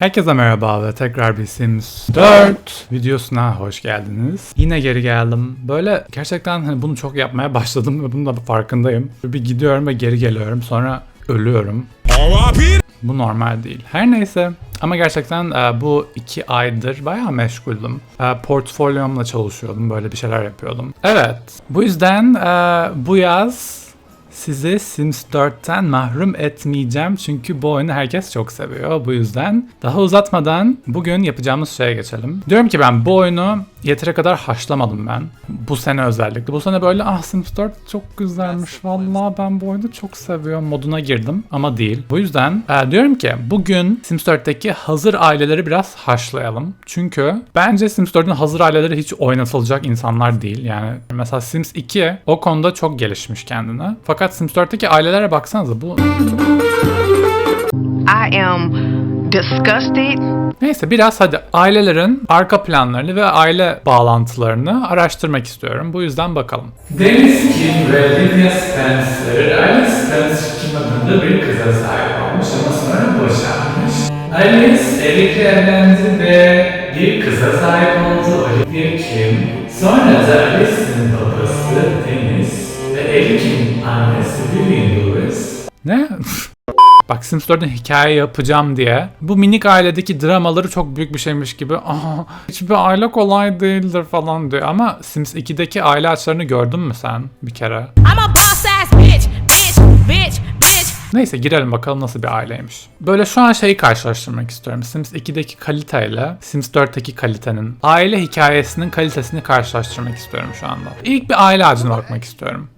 Herkese merhaba ve tekrar bir Sims 4 videosuna hoş geldiniz. Yine geri geldim. Böyle gerçekten hani bunu çok yapmaya başladım ve bunun da farkındayım. Bir gidiyorum ve geri geliyorum sonra ölüyorum. Bu normal değil. Her neyse ama gerçekten e, bu iki aydır bayağı meşguldüm. E, portfolyomla çalışıyordum, böyle bir şeyler yapıyordum. Evet, bu yüzden e, bu yaz sizi Sims 4'ten mahrum etmeyeceğim çünkü bu oyunu herkes çok seviyor. Bu yüzden daha uzatmadan bugün yapacağımız şeye geçelim. Diyorum ki ben bu oyunu yeteri kadar haşlamadım ben. Bu sene özellikle. Bu sene böyle ah Sims 4 çok güzelmiş vallahi ben bu oyunu çok seviyorum moduna girdim ama değil. Bu yüzden e, diyorum ki bugün Sims 4'teki hazır aileleri biraz haşlayalım. Çünkü bence Sims 4'ün hazır aileleri hiç oynatılacak insanlar değil. Yani mesela Sims 2 o konuda çok gelişmiş kendine. Fakat Sims 4'teki ailelere baksanıza bu I am disgusted. Neyse biraz hadi ailelerin arka planlarını ve aile bağlantılarını araştırmak istiyorum. Bu yüzden bakalım. Deniz Kim ve Lydia Spencer, Alice Spencer Kim adında bir kıza sahip olmuş ama sonra boşanmış. Alice Eric'le evlendi ve bir kıza sahip oldu Olivia Kim. Sonra da Alice'in babası Deniz ve Eric'in Bak Sims 4'ün hikaye yapacağım diye bu minik ailedeki dramaları çok büyük bir şeymiş gibi Aa, hiçbir aile kolay değildir falan diyor ama Sims 2'deki aile açlarını gördün mü sen bir kere? I'm bitch, bitch, bitch, bitch. Neyse girelim bakalım nasıl bir aileymiş. Böyle şu an şeyi karşılaştırmak istiyorum. Sims 2'deki kaliteyle Sims 4'teki kalitenin aile hikayesinin kalitesini karşılaştırmak istiyorum şu anda. İlk bir aile ağacına bakmak istiyorum.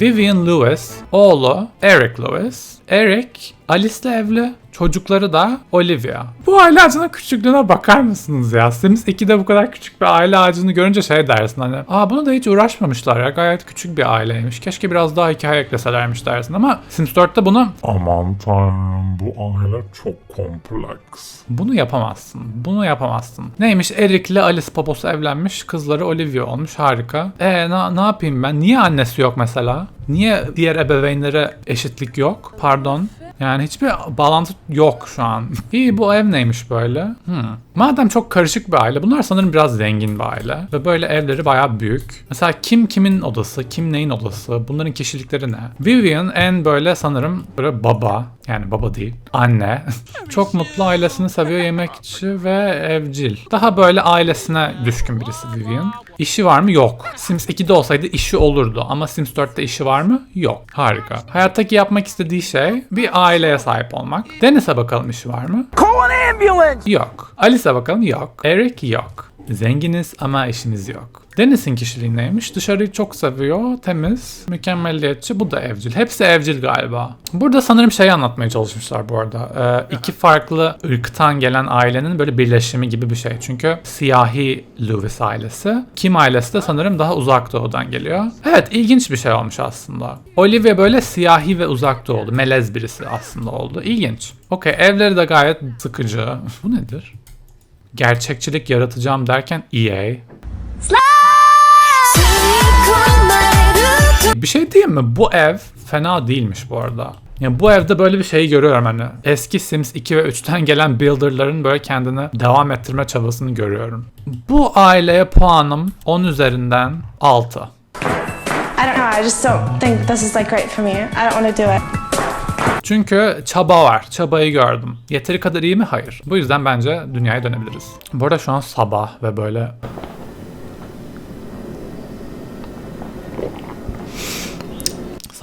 Vivian Lewis, oğlu Eric Lewis. Eric, Alice'le evli, çocukları da Olivia. Bu aile ağacının küçüklüğüne bakar mısınız ya? Sims 2'de bu kadar küçük bir aile ağacını görünce şey dersin hani Aa bunu da hiç uğraşmamışlar ya gayet küçük bir aileymiş. Keşke biraz daha hikaye ekleselermiş dersin ama Sims 4'te bunu Aman tanrım bu aile çok kompleks. bunu yapamazsın. Bunu yapamazsın. Neymiş Eric'le Alice babası evlenmiş. Kızları Olivia olmuş. Harika. E ne, ne yapayım ben? Niye annesi yok mesela? Niye diğer ebeveynlere eşitlik yok? Pardon. Yani hiçbir bağlantı yok şu an. İyi bu ev neymiş böyle? Hmm. Madem çok karışık bir aile, bunlar sanırım biraz zengin bir aile. Ve böyle evleri bayağı büyük. Mesela kim kimin odası, kim neyin odası, bunların kişilikleri ne? Vivian en böyle sanırım böyle baba, yani baba değil, anne. çok mutlu ailesini seviyor, yemekçi ve evcil. Daha böyle ailesine düşkün birisi Vivian. İşi var mı? Yok. Sims 2'de olsaydı işi olurdu ama Sims 4'te işi var mı? Yok. Harika. Hayattaki yapmak istediği şey bir aileye sahip olmak. Deniz'e bakalım işi var mı? Yok. Alice'e bakalım yok. Eric yok. Zenginiz ama işimiz yok. Deniz'in kişiliği neymiş? Dışarıyı çok seviyor, temiz, mükemmelliyetçi. Bu da evcil. Hepsi evcil galiba. Burada sanırım şeyi anlatmaya çalışmışlar bu arada. Ee, iki farklı ırktan gelen ailenin böyle birleşimi gibi bir şey. Çünkü siyahi Lewis ailesi. Kim ailesi de sanırım daha uzak doğudan geliyor. Evet ilginç bir şey olmuş aslında. Olivia böyle siyahi ve uzak doğulu. Melez birisi aslında oldu. İlginç. Okey evleri de gayet sıkıcı. Bu nedir? Gerçekçilik yaratacağım derken EA. Bir şey diyeyim mi? Bu ev fena değilmiş bu arada. Yani bu evde böyle bir şey görüyorum hani. Eski Sims 2 ve 3'ten gelen builderların böyle kendini devam ettirme çabasını görüyorum. Bu aileye puanım 10 üzerinden 6. I don't know. I just don't think this is like great for me. I don't want to do it. Çünkü çaba var. Çabayı gördüm. Yeteri kadar iyi mi? Hayır. Bu yüzden bence dünyaya dönebiliriz. Bu arada şu an sabah ve böyle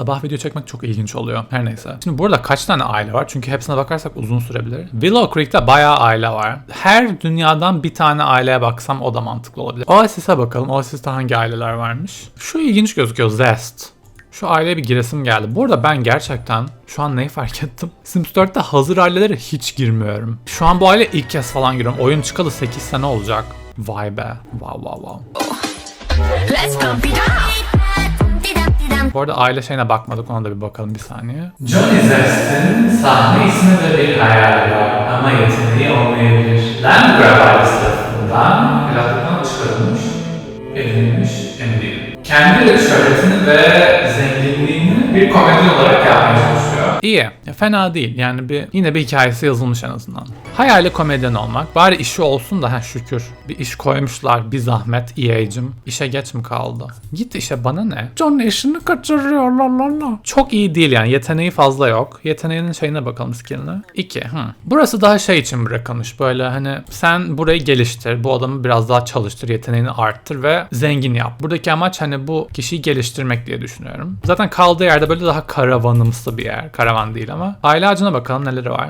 Sabah video çekmek çok ilginç oluyor. Her neyse. Şimdi burada kaç tane aile var? Çünkü hepsine bakarsak uzun sürebilir. Willow Creek'te bayağı aile var. Her dünyadan bir tane aileye baksam o da mantıklı olabilir. Oasis'e bakalım. Oasis'te hangi aileler varmış? Şu ilginç gözüküyor. Zest. Şu aileye bir giresim geldi. Bu arada ben gerçekten şu an neyi fark ettim? Sims 4'te hazır ailelere hiç girmiyorum. Şu an bu aile ilk kez falan giriyorum. Oyun çıkalı 8 sene olacak. Vay be. Wow wow wow. Let's pump. Bu arada aile şeyine bakmadık ona da bir bakalım bir saniye. Johnny Zest'in sahne ismi de bir hayali var ama yeteneği olmayabilir. Landgraf ailesi tarafından plaktan çıkarılmış, edilmiş emin değilim. Kendi şöhretini ve zenginliğini bir komedi olarak yapmaya çalışıyor. İyi. Ya fena değil. Yani bir yine bir hikayesi yazılmış en azından. Hayali komedyen olmak. Bari işi olsun da ha şükür. Bir iş koymuşlar. Bir zahmet EA'cim. İşe geç mi kaldı? Git işe bana ne? John işini kaçırıyor la la la. Çok iyi değil yani. Yeteneği fazla yok. Yeteneğinin şeyine bakalım skilline. 2. Hı. Burası daha şey için bırakılmış. Böyle hani sen burayı geliştir. Bu adamı biraz daha çalıştır. Yeteneğini arttır ve zengin yap. Buradaki amaç hani bu kişiyi geliştirmek diye düşünüyorum. Zaten kaldığı yerde böyle daha karavanımsı bir yer. Karavan değil ama. Aile ağacına bakalım neleri var.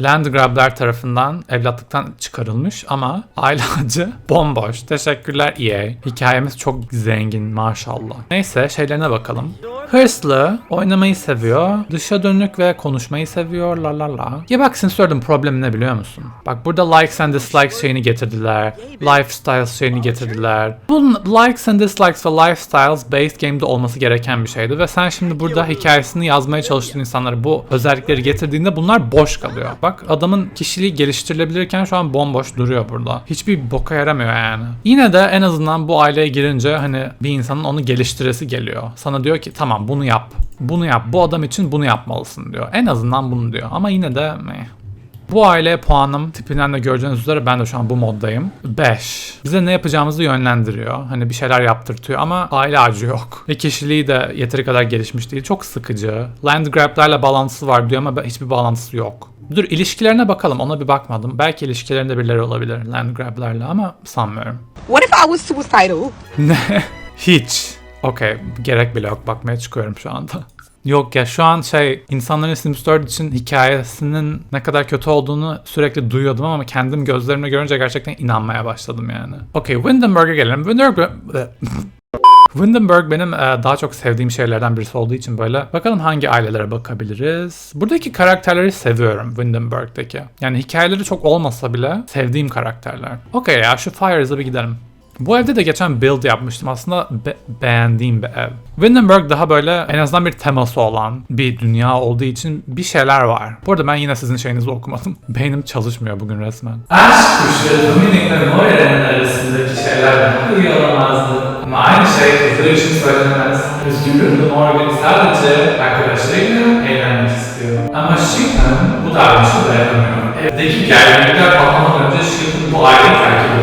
Land Grab'lar tarafından evlatlıktan çıkarılmış ama aile ağacı bomboş. Teşekkürler EA. Hikayemiz çok zengin maşallah. Neyse şeylerine bakalım. Hırslı, oynamayı seviyor, dışa dönük ve konuşmayı seviyor la la la. Ya bak Sincer'ın problemi ne biliyor musun? Bak burada likes and dislikes şeyini getirdiler. Lifestyles şeyini getirdiler. Bu likes and dislikes ve lifestyles based game'de olması gereken bir şeydi ve sen şimdi burada hikayesini yazmaya çalıştığın insanlara bu özellikleri getirdiğinde bunlar boş kalıyor. Bak adamın kişiliği geliştirilebilirken şu an bomboş duruyor burada. Hiçbir boka yaramıyor yani. Yine de en azından bu aileye girince hani bir insanın onu geliştiresi geliyor. Sana diyor ki tamam bunu yap. Bunu yap. Bu adam için bunu yapmalısın diyor. En azından bunu diyor. Ama yine de meh. Bu aileye puanım tipinden de göreceğiniz üzere ben de şu an bu moddayım. 5. Bize ne yapacağımızı yönlendiriyor. Hani bir şeyler yaptırtıyor ama aile ağacı yok. Ve kişiliği de yeteri kadar gelişmiş değil. Çok sıkıcı. Land grab'larla bağlantısı var diyor ama hiçbir bağlantısı yok. Dur ilişkilerine bakalım ona bir bakmadım. Belki ilişkilerinde birileri olabilir land grab'larla ama sanmıyorum. What if I was suicidal? Ne? Hiç. Okey. Gerek bile yok. Bakmaya çıkıyorum şu anda. Yok ya şu an şey insanların Sims 4 için hikayesinin ne kadar kötü olduğunu sürekli duyuyordum ama kendim gözlerimle görünce gerçekten inanmaya başladım yani. Okey Windenburg'a gelelim. Windenburg... Windenburg benim e, daha çok sevdiğim şeylerden birisi olduğu için böyle. Bakalım hangi ailelere bakabiliriz. Buradaki karakterleri seviyorum Windenburg'daki. Yani hikayeleri çok olmasa bile sevdiğim karakterler. Okey ya şu Fires'a bir gidelim. Bu evde de geçen build yapmıştım. Aslında be- beğendiğim bir ev. Windenburg daha böyle en azından bir teması olan bir dünya olduğu için bir şeyler var. Bu arada ben yine sizin şeyinizi okumadım. Beynim çalışmıyor bugün resmen. Aşk kuşu Dominic ve Moira'nın arasındaki şeyler olamazdı. Ama aynı şey kızları için söylenemez. Üzgünüm Morgan sadece arkadaşlarıyla eğlenmek istiyor. Ama Shipman bu davranışı dayanamıyor. Evdeki gerginlikler patlamadan önce Shipman bu aileyi terk.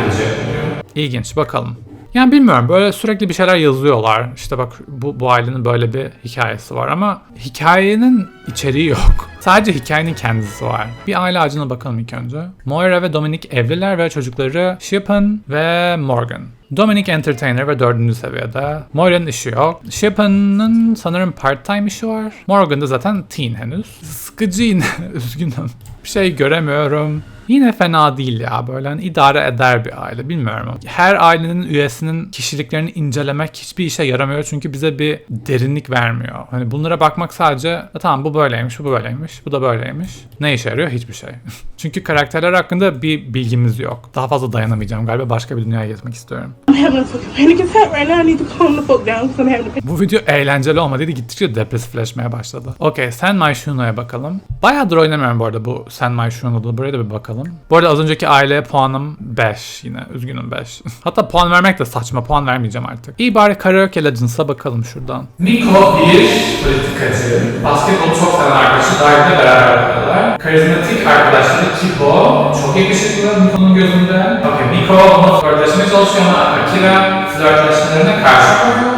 İlginç bakalım. Yani bilmiyorum böyle sürekli bir şeyler yazıyorlar. İşte bak bu, bu ailenin böyle bir hikayesi var ama hikayenin içeriği yok. Sadece hikayenin kendisi var. Bir aile ağacına bakalım ilk önce. Moira ve Dominic evliler ve çocukları Shippen ve Morgan. Dominic entertainer ve dördüncü seviyede. Moira'nın işi yok. Shippen'ın sanırım part-time işi var. Morgan da zaten teen henüz. Sıkıcı yine. Üzgünüm. Bir şey göremiyorum. Yine fena değil ya böyle hani idare eder bir aile bilmiyorum. Her ailenin üyesinin kişiliklerini incelemek hiçbir işe yaramıyor çünkü bize bir derinlik vermiyor. Hani bunlara bakmak sadece "E tamam bu böyleymiş, bu böyleymiş, bu da böyleymiş. Ne işe yarıyor? Hiçbir şey. çünkü karakterler hakkında bir bilgimiz yok. Daha fazla dayanamayacağım galiba başka bir dünyaya gitmek istiyorum. I'm having a fucking panic attack right now. I need to calm the fuck down because I'm having a Bu video eğlenceli olmadıydı gittikçe depresifleşmeye başladı. Okey Sen My Shuno'ya bakalım. Bayağıdır oynamıyorum bu arada bu Sen My Shuno'da. Buraya da bir bakalım. Bu arada az önceki aileye puanım 5 yine. Üzgünüm 5. Hatta puan vermek de saçma. Puan vermeyeceğim artık. İyi bari Karaoke Legends'a bakalım şuradan. Miko bir politikacı. Basketbolu çok seven arkadaşı Dark'la beraber oynuyorlar. Karizmatik arkadaşları Kipo. Çok yakışıklı Miko'nun gözünde. Okey Miko bunu flörtleşmeye çalışıyor ama Akira flörtleşmelerine karşı koyuyor.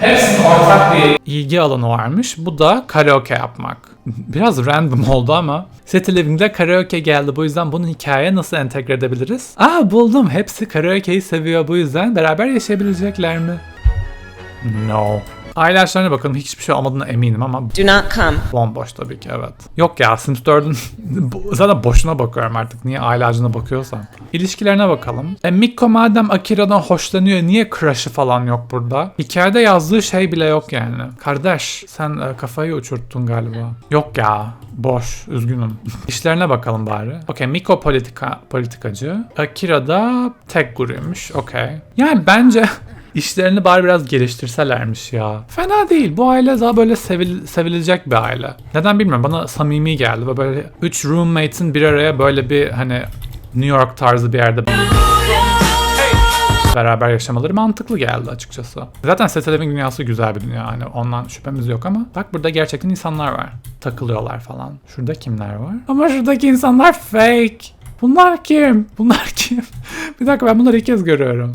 Hepsinin ortak bir ilgi alanı varmış. Bu da karaoke yapmak. Biraz random oldu ama City Living'de karaoke geldi. Bu yüzden bunu hikayeye nasıl entegre edebiliriz? Aa buldum. Hepsi karaoke'yi seviyor. Bu yüzden beraber yaşayabilecekler mi? No. Aile açlarına bakalım hiçbir şey olmadığına eminim ama Do not come. bomboş tabii ki evet. Yok ya Sims 4'ün bu- zaten boşuna bakıyorum artık niye ağacına bakıyorsam. İlişkilerine bakalım. E Mikko madem Akira'dan hoşlanıyor niye crush'ı falan yok burada? Hikayede yazdığı şey bile yok yani. Kardeş sen e, kafayı uçurttun galiba. Yok ya boş üzgünüm. İşlerine bakalım bari. Okey Mikko politika, politikacı. Akira da tek guruymuş. Okey. Yani bence İşlerini bari biraz geliştirselermiş ya. Fena değil. Bu aile daha böyle sevil- sevilecek bir aile. Neden bilmiyorum. Bana samimi geldi. Ve böyle 3 roommate'in bir araya böyle bir hani New York tarzı bir yerde beraber yaşamaları mantıklı geldi açıkçası. Zaten Set Living dünyası güzel bir dünya hani ondan şüphemiz yok ama bak burada gerçekten insanlar var. Takılıyorlar falan. Şurada kimler var? Ama şuradaki insanlar fake. Bunlar kim? Bunlar kim? bir dakika ben bunları ilk kez görüyorum.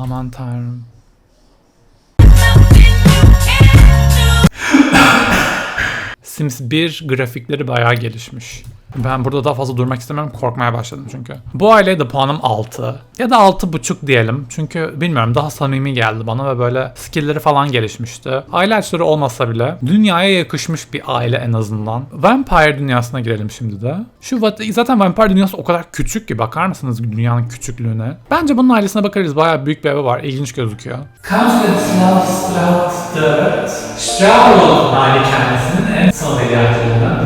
Aman tanrım. Sims 1 grafikleri bayağı gelişmiş. Ben burada daha fazla durmak istemiyorum. Korkmaya başladım çünkü. Bu aileye de puanım 6. Ya da 6.5 diyelim. Çünkü bilmiyorum daha samimi geldi bana ve böyle skillleri falan gelişmişti. Aile açları olmasa bile dünyaya yakışmış bir aile en azından. Vampire dünyasına girelim şimdi de. Şu zaten Vampire dünyası o kadar küçük ki bakar mısınız dünyanın küçüklüğüne? Bence bunun ailesine bakarız. Bayağı büyük bir evi var. İlginç gözüküyor. Strauss malikendesinin en sameliyatlarından birisi.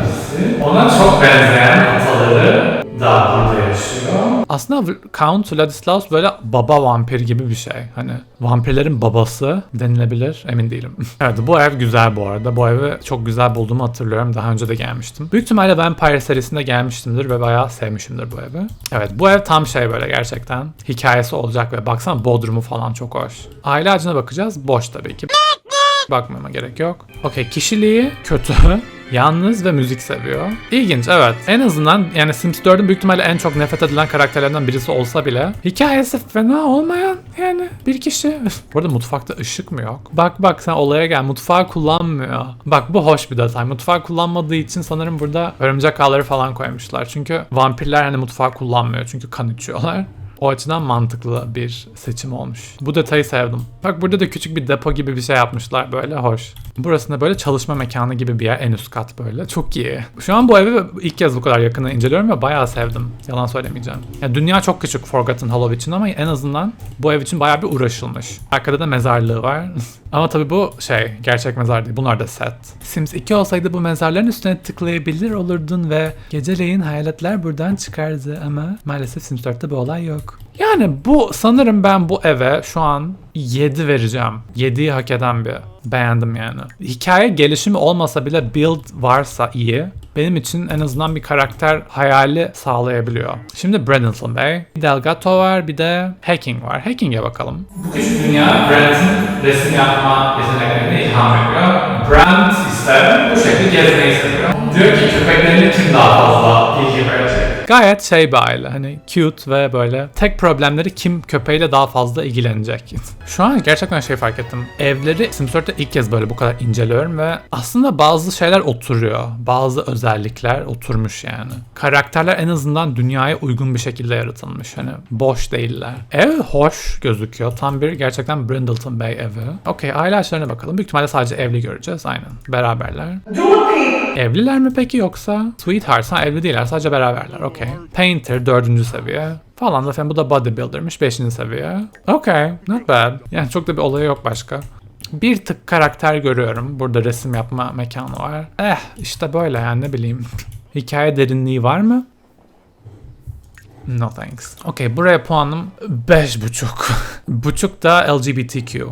Ona çok benzeyen ataları da burada yaşıyor. Aslında Count Vladislaus böyle baba vampir gibi bir şey. Hani vampirlerin babası denilebilir. Emin değilim. evet bu ev güzel bu arada. Bu evi çok güzel bulduğumu hatırlıyorum. Daha önce de gelmiştim. Büyük ihtimalle Vampire serisinde gelmiştimdir ve bayağı sevmişimdir bu evi. Evet bu ev tam şey böyle gerçekten. Hikayesi olacak ve baksana bodrumu falan çok hoş. Aile ağacına bakacağız. Boş tabii ki. Bakmama gerek yok. Okey kişiliği kötü. Yalnız ve müzik seviyor. İlginç evet. En azından yani Sims 4'ün büyük ihtimalle en çok nefret edilen karakterlerden birisi olsa bile hikayesi fena olmayan yani bir kişi. Bu arada mutfakta ışık mı yok? Bak bak sen olaya gel. Mutfağı kullanmıyor. Bak bu hoş bir detay. Mutfağı kullanmadığı için sanırım burada örümcek ağları falan koymuşlar. Çünkü vampirler hani mutfağı kullanmıyor. Çünkü kan içiyorlar. O açıdan mantıklı bir seçim olmuş. Bu detayı sevdim. Bak burada da küçük bir depo gibi bir şey yapmışlar böyle hoş. Burasında böyle çalışma mekanı gibi bir yer en üst kat böyle. Çok iyi. Şu an bu evi ilk kez bu kadar yakını inceliyorum ve bayağı sevdim. Yalan söylemeyeceğim. Yani dünya çok küçük Forgotten Hollow için ama en azından bu ev için bayağı bir uğraşılmış. Arkada da mezarlığı var. ama tabii bu şey gerçek mezar değil. Bunlar da set. Sims 2 olsaydı bu mezarların üstüne tıklayabilir olurdun ve geceleyin hayaletler buradan çıkardı ama maalesef Sims 4'te bu olay yok. Yani bu sanırım ben bu eve şu an 7 vereceğim. 7'yi hak eden bir. Beğendim yani. Hikaye gelişimi olmasa bile build varsa iyi. Benim için en azından bir karakter hayali sağlayabiliyor. Şimdi Bradenton Bey. Bir Delgato var bir de Hacking var. Hacking'e bakalım. Bu küçük dünya Brandt'in resim yapma yeteneklerine ilham veriyor. Brandt ise bu şekilde gezmeyi seviyor. Diyor ki köpeklerine kim daha fazla ilgi verecek? Gayet şey bir aile hani cute ve böyle tek problemleri kim köpeğiyle daha fazla ilgilenecek. Şu an gerçekten şey fark ettim. Evleri Sims 4'te ilk kez böyle bu kadar inceliyorum ve aslında bazı şeyler oturuyor. Bazı özellikler oturmuş yani. Karakterler en azından dünyaya uygun bir şekilde yaratılmış. Hani boş değiller. Ev hoş gözüküyor. Tam bir gerçekten Brindleton Bay evi. Okey aile açlarına bakalım. Büyük ihtimalle sadece evli göreceğiz. Aynen. Beraberler. Evliler mi peki yoksa? Sweethearts ha evli değiller sadece beraberler okey. Painter dördüncü seviye falan zaten bu da bodybuilder'mış beşinci seviye. Okey not bad. Yani çok da bir olayı yok başka. Bir tık karakter görüyorum. Burada resim yapma mekanı var. Eh işte böyle yani ne bileyim. Hikaye derinliği var mı? No thanks. Okey buraya puanım 5.5. Buçuk da LGBTQ.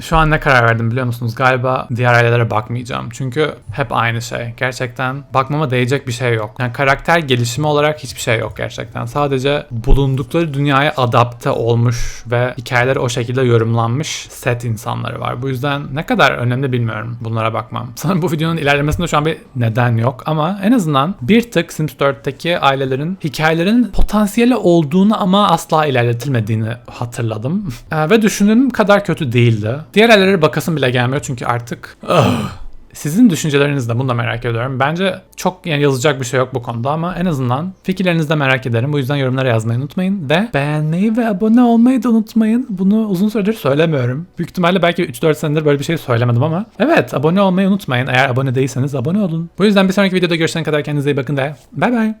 Şu an ne karar verdim biliyor musunuz? Galiba diğer ailelere bakmayacağım. Çünkü hep aynı şey. Gerçekten bakmama değecek bir şey yok. Yani karakter gelişimi olarak hiçbir şey yok gerçekten. Sadece bulundukları dünyaya adapte olmuş ve hikayeleri o şekilde yorumlanmış set insanları var. Bu yüzden ne kadar önemli bilmiyorum bunlara bakmam. Sanırım bu videonun ilerlemesinde şu an bir neden yok ama en azından bir tık Sims 4'teki ailelerin hikayelerin potansiyeli olduğunu ama asla ilerletilmediğini hatırladım. Ee, ve düşündüğüm kadar kötü değildi. Diğer ailelere bakasım bile gelmiyor çünkü artık ah, sizin düşünceleriniz de bunu da merak ediyorum. Bence çok yani yazacak bir şey yok bu konuda ama en azından fikirlerinizi de merak ederim. Bu yüzden yorumlara yazmayı unutmayın ve beğenmeyi ve abone olmayı da unutmayın. Bunu uzun süredir söylemiyorum. Büyük ihtimalle belki 3-4 senedir böyle bir şey söylemedim ama evet abone olmayı unutmayın. Eğer abone değilseniz abone olun. Bu yüzden bir sonraki videoda görüşene kadar kendinize iyi bakın ve bay bay.